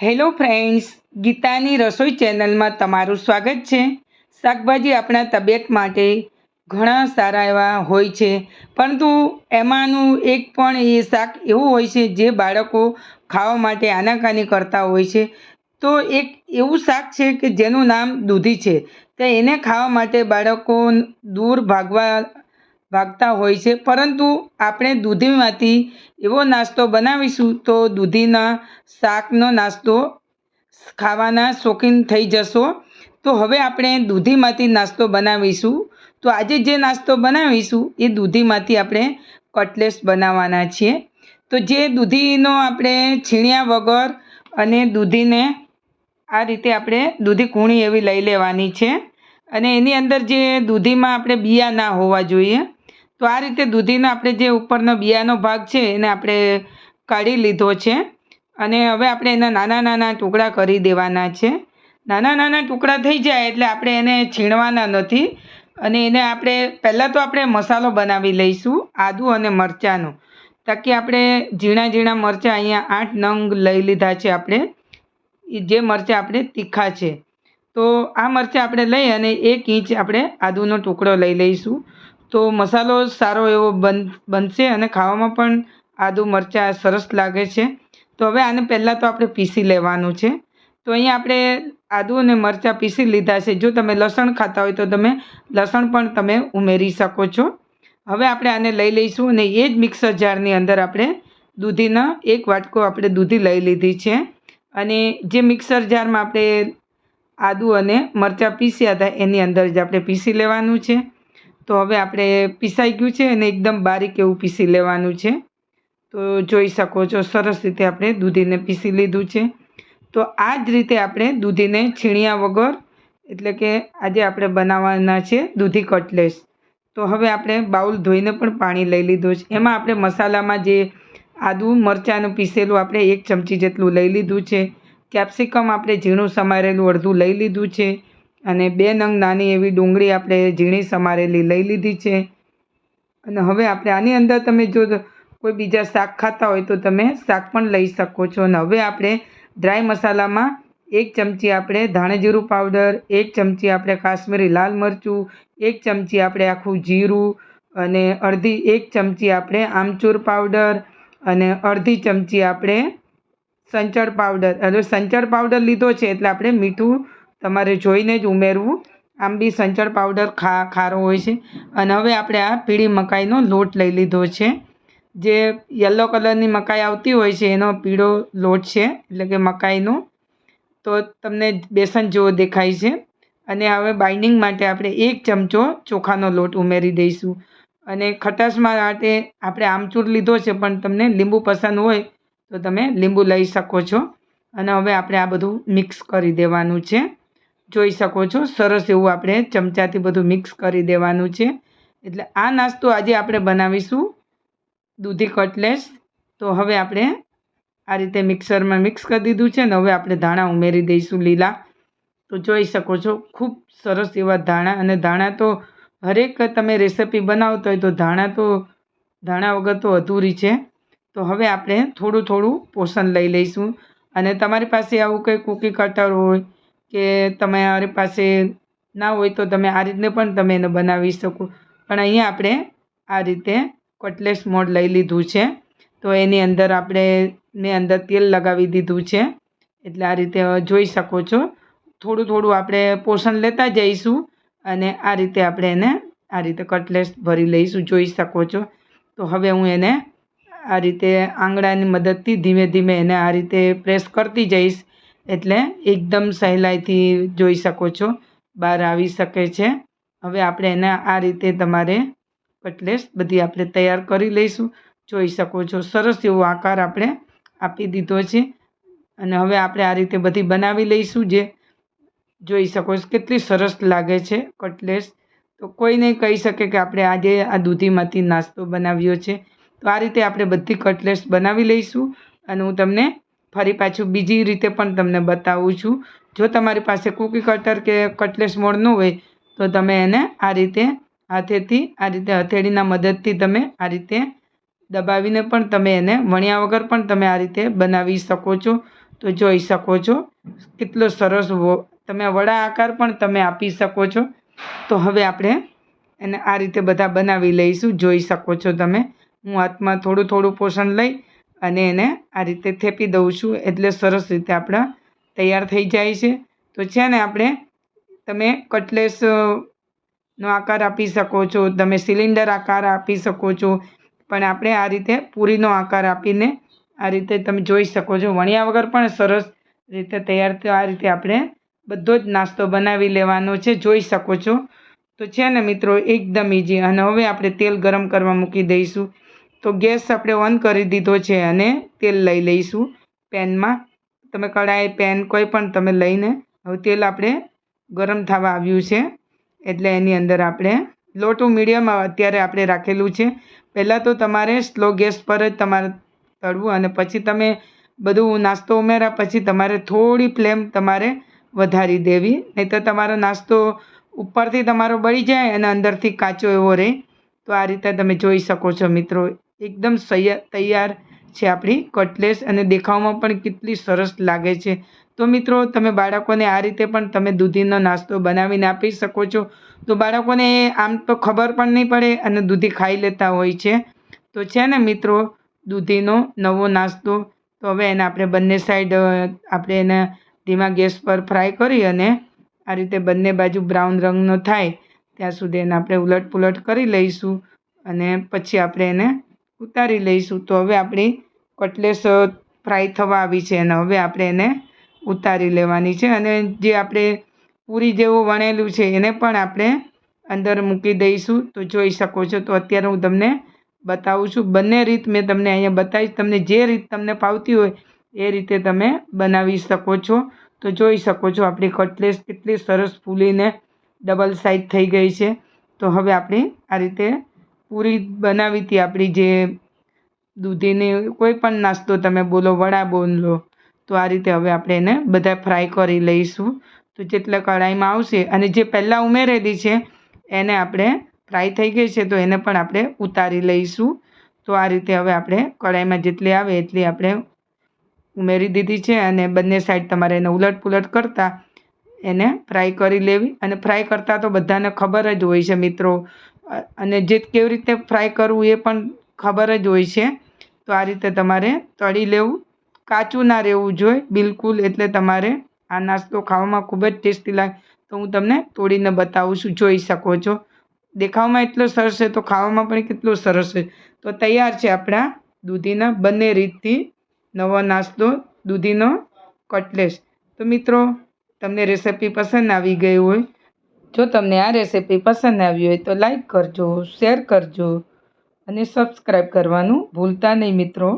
Hello friends, ગીતાની રસોઈ ચેનલમાં તમારું સ્વાગત છે. શાકભાજી આપણા તબિયત માટે ઘણા સારા એવા હોય છે, પરંતુ એમાંનું એક પણ એ શાક એવું હોય છે જે બાળકો ખાવા માટે આનાકાની કરતા હોય છે. તો એક એવું શાક છે કે જેનું નામ દૂધી છે. તો એને ખાવા માટે બાળકો દૂર ભાગવા ભાગતા હોય છે. પરંતુ આપણે દૂધીમાંથી એવો નાસ્તો બનાવીશું તો દૂધીના શાકનો નાસ્તો ખાવાના શોખીન થઈ જશો. તો હવે આપણે દૂધીમાંથી નાસ્તો બનાવીશું. તો આજે જે નાસ્તો બનાવીશું એ દૂધીમાંથી આપણે કટલેસ બનાવવાના છીએ. તો જે દૂધીનો આપણે છીણ્યા વગર અને દૂધીને આ રીતે આપણે દૂધી કૂણી એવી લઈ લેવાની છે. અને એની અંદર જે દૂધીમાં આપણે બિયા ના હોવા જોઈએ. તો આ રીતે દૂધીનો આપણે જે ઉપરનો બિયાનો ભાગ છે એને આપણે કાઢી લીધો છે. અને હવે આપણે એના નાના નાના ટુકડા કરી દેવાના છે. નાના નાના ટુકડા થઈ જાય એટલે આપણે એને છીણવાના નથી. અને એને આપણે પહેલાં તો આપણે મસાલો બનાવી લઈશું, આદું અને મરચાંનો. તાકી આપણે ઝીણા ઝીણા મરચાં અહીંયા આઠ નંગ લઈ લીધા છે આપણે. જે મરચાં આપણે તીખા છે. તો આ મરચાં આપણે લઈ અને એક ઇંચ આપણે આદુનો ટુકડો લઈ લઈશું. તો મસાલો સારો એવો બન, બનશે અને ખાવામાં પણ આદુ મરચાં સરસ લાગે છે. તો હવે આને પહેલાં તો આપણે પીસી લેવાનું છે. તો અહીંયા આપણે આદુ અને મરચાં પીસી લીધા છે. જો તમે લસણ ખાતા હોય તો તમે લસણ પણ તમે ઉમેરી શકો છો. હવે આપણે આને લઈ લઈશું અને એ જ મિક્સર જારની અંદર આપણે દૂધીના એક વાટકો આપણે દૂધી લઈ લીધી છે. અને જે મિક્સર જારમાં આપણે આદુ અને મરચાં પીસ્યા હતા એની અંદર જ આપણે પીસી લેવાનું છે. તો હવે આપણે પીસાઈ ગયું છે અને એકદમ બારીક એવું પીસી લેવાનું છે. તો જોઈ શકો છો, સરસ રીતે આપણે દૂધીને પીસી લીધું છે. તો આ જ રીતે આપણે દૂધીને છીણ્યા વગર, એટલે કે આજે આપણે બનાવવાના છે દૂધી કટલેસ. તો હવે આપણે બાઉલ ધોઈને પણ પાણી લઈ લીધું છે. એમાં આપણે મસાલામાં જે આદું મરચાંનું પીસેલું આપણે એક ચમચી જેટલું લઈ લીધું છે. કેપ્સિકમ આપણે ઝીણું સમારેલું અડધું લઈ લીધું છે. અને બે નંગ નાની એવી ડુંગળી આપણે ઝીણી સમારેલી લઈ લીધી છે. અને હવે આપણે આની અંદર તમે જો કોઈ બીજા શાક ખાતા હોય તો તમે શાક પણ લઈ શકો છો. અને હવે આપણે ડ્રાય મસાલામાં એક ચમચી આપણે ધાણેજીરું પાવડર એક ચમચી આપણે કાશ્મીરી લાલ મરચું, એક ચમચી આપણે આખું જીરું અને અડધી, એક ચમચી આપણે આમચૂર પાવડર અને અડધી ચમચી આપણે સંચળ પાવડર એટલે સંચળ પાવડર લીધો છે એટલે આપણે મીઠું તમારે જોઈને જ ઉમેરવું. આમ બી સંચળ પાવડર ખા, ખારો હોય છે. અને હવે આપણે આ પીળી મકાઈનો લોટ લઈ લીધો છે. જે યલો કલરની મકાઈ આવતી હોય છે, એનો પીળો લોટ છે, એટલે કે મકાઈનો. તો તમને બેસન જેવો દેખાય છે. અને હવે બાઇન્ડિંગ માટે આપણે એક ચમચો ચોખાનો લોટ ઉમેરી દઈશું. અને ખટાશમાં માટે આપણે આમચૂર લીધો છે, પણ તમને લીંબુ પસંદ હોય, તો તમે લીંબુ લઈ શકો છો. અને હવે આપણે આ બધું મિક્સ કરી દેવાનું છે. જોઈ શકો છો. સરસ એવું આપણે ચમચાથી બધું મિક્સ કરી દેવાનું છે. એટલે આ નાસ્તો આજે આપણે બનાવીશું દૂધી કટલેસ તો હવે આપણે આ રીતે મિક્સરમાં મિક્સ કરી દીધું છે ને હવે આપણે ધાણા ઉમેરી દઈશું લીલા. તો જોઈ શકો છો, ખૂબ સરસ એવા ધાણા અને ધાણા તો હરેક તમે રેસીપી બનાવતો હોય તો ધાણા તો, ધાણા વગર તો અધૂરી છે. તો હવે આપણે થોડું થોડું પોષણ લઈ લઈશું. અને તમારી પાસે આવું કંઈ કૂકી કટર હોય કે તમારી પાસે ના હોય તો તમે આ રીતને પણ તમે એને બનાવી શકો. પણ અહીંયા આપણે આ રીતે કટલેસ મોડ લઈ લીધું છે. તો એની અંદર આપણે મેં અંદર તેલ લગાવી દીધું છે. એટલે આ રીતે જોઈ શકો છો. થોડું થોડું આપણે પોષણ લેતા જઈશું અને આ રીતે આપણે એને આ રીતે કટલેસ ભરી લઈશું, જોઈ શકો છો. તો હવે હું એને આ રીતે આંગળાની મદદથી ધીમે ધીમે એને આ રીતે પ્રેસ કરતી જઈશ. એટલે એકદમ સહેલાઈથી જોઈ શકો છો, બહાર આવી શકે છે. હવે આપણે એને આ રીતે તમારે કટલેસ બધી આપણે તૈયાર કરી લઈશું. જોઈ શકો છો, સરસ એવો આકાર આપણે આપી દીધો છે. અને હવે આપણે આ રીતે બધી બનાવી લઈશું જે જોઈ શકો છો કેટલી સરસ લાગે છે કટલેસ તો કોઈ નહીં કહી શકે કે આપણે આજે આ દૂધીમાંથી નાસ્તો બનાવ્યો છે. તો આ રીતે આપણે બધી કટલેસ બનાવી લઈશું અને હું તમને ફરી પાછું બીજી રીતે પણ તમને બતાવું છું. જો તમારી પાસે કૂકી કટર કે કટલેસ મોડ ન હોય, તો તમે એને આ રીતે હાથેથી, આ રીતે હથેળીના મદદથી તમે આ રીતે દબાવીને પણ તમે એને વણ્યા વગર પણ તમે આ રીતે બનાવી શકો છો. તો જોઈ શકો છો, કેટલો સરસ તમે વડા આકાર પણ તમે આપી શકો છો. તો હવે આપણે એને આ રીતે બધા બનાવી લઈશું, જોઈ શકો છો તમે. હું હાથમાં થોડું થોડું પોષણ લઈ અને એને આ રીતે થેપી દઉં છું. એટલે સરસ રીતે આપણા તૈયાર થઈ જાય છે. તો છે ને આપણે, તમે કટલેસનો આકાર આપી શકો છો. તમે સિલિન્ડર આકાર આપી શકો છો. પણ આપણે આ રીતે પૂરીનો આકાર આપીને આ રીતે તમે જોઈ શકો છો. વણ્યા વગર પણ સરસ રીતે તૈયાર તો આ રીતે આપણે બધો જ નાસ્તો બનાવી લેવાનો છે. જોઈ શકો છો. તો છે ને મિત્રો, એકદમ ઇઝી અને હવે આપણે તેલ ગરમ કરવા મૂકી દઈશું. તો ગેસ આપણે ઓન કરી દીધો છે અને તેલ લઈ લઈશું પેનમાં. તમે કઢાઈ પેન કોઈ પણ તમે લઈને હવે તેલ આપણે ગરમ થવા આવ્યું છે. એટલે એની અંદર આપણે લો ટુ મીડિયમ અત્યારે આપણે રાખેલું છે. પહેલાં તો તમારે સ્લો ગેસ પર જ તમારે તળવું અને પછી તમે બધું નાસ્તો ઉમેર્યા પછી તમારે થોડી ફ્લેમ તમારે વધારી દેવી. નહીં તો તમારો નાસ્તો ઉપરથી તમારો બળી જાય અને અંદરથી કાચો એવો રહે. તો આ રીતે તમે જોઈ શકો છો મિત્રો. એકદમ તૈયાર છે આપણી કટલેસ અને દેખાવમાં પણ કેટલી સરસ લાગે છે. તો મિત્રો, તમે બાળકોને આ રીતે પણ તમે દૂધીનો નાસ્તો બનાવીને આપી શકો છો. તો બાળકોને આમ તો ખબર પણ નહીં પડે અને દૂધી ખાઈ લેતા હોય છે. તો છે ને મિત્રો, દૂધીનો નવો નાસ્તો. તો હવે એને આપણે બંને સાઈડ આપણે એને ધીમા ગેસ પર ફ્રાય કરી અને આ રીતે બંને બાજુ બ્રાઉન રંગનો થાય. ત્યાં સુધી એને આપણે ઉલટ પુલટ કરી લઈશું અને પછી આપણે એને ઉતારી લઈશું. તો હવે આપણી કટલેસ ફ્રાય થવા આવી છે અને હવે આપણે એને ઉતારી લેવાની છે અને જે આપણે પૂરી જેવું વણેલું છે એને પણ આપણે અંદર મૂકી દઈશું. તો જોઈ શકો છો. તો અત્યારે હું તમને બતાવું છું. બંને રીત મેં તમને અહીંયા બતાવીશ. તમને જે રીત તમને ફાવતી હોય એ રીતે તમે બનાવી શકો છો. તો જોઈ શકો છો આપણી કટલેસ કેટલી સરસ ફૂલીને ડબલ સાઈઝ થઈ ગઈ છે. તો હવે આપણી આ રીતે પૂરી બનાવી હતી આપણી જે દૂધીની કોઈ પણ નાસ્તો તમે બોલો, વડા બોલો, તો આ રીતે હવે આપણે એને બધા ફ્રાય કરી લઈશું. તો જેટલા કઢાઈમાં આવશે અને જે પહેલાં ઉમેરેલી છે, એને આપણે ફ્રાય થઈ ગઈ છે, તો એને પણ આપણે ઉતારી લઈશું. તો આ રીતે હવે આપણે કઢાઈમાં જેટલી આવે એટલી આપણે ઉમેરી દીધી છે અને બંને સાઈડ તમારે એને ઉલટ પુલટ કરતાં એને ફ્રાય કરી લેવી. અને ફ્રાય કરતાં તો બધાને ખબર જ હોય છે મિત્રો અને જે કેવી રીતે ફ્રાય કરવું એ પણ ખબર જ હોય છે. તો આ રીતે તમારે તળી લેવું. કાચું ના રહેવું જોઈએ બિલકુલ, એટલે તમારે આ નાસ્તો ખાવામાં ખૂબ જ ટેસ્ટી લાગે. તો હું તમને તોડીને બતાવું છું, જોઈ શકો છો. દેખાવમાં એટલો સરસ છે, તો ખાવામાં પણ કેટલો સરસ છે. તો તૈયાર છે આપણા દૂધીના બંને રીતથી નવો નાસ્તો, દૂધીનો કટલેસ તો મિત્રો, તમને રેસિપી પસંદ આવી ગઈ હોય જો તમને આ રેસીપી પસંદ આવી હોય તો લાઈક કરજો શેર કરજો અને સબસ્ક્રાઈબ કરવાનું ભૂલતા નહીં મિત્રો.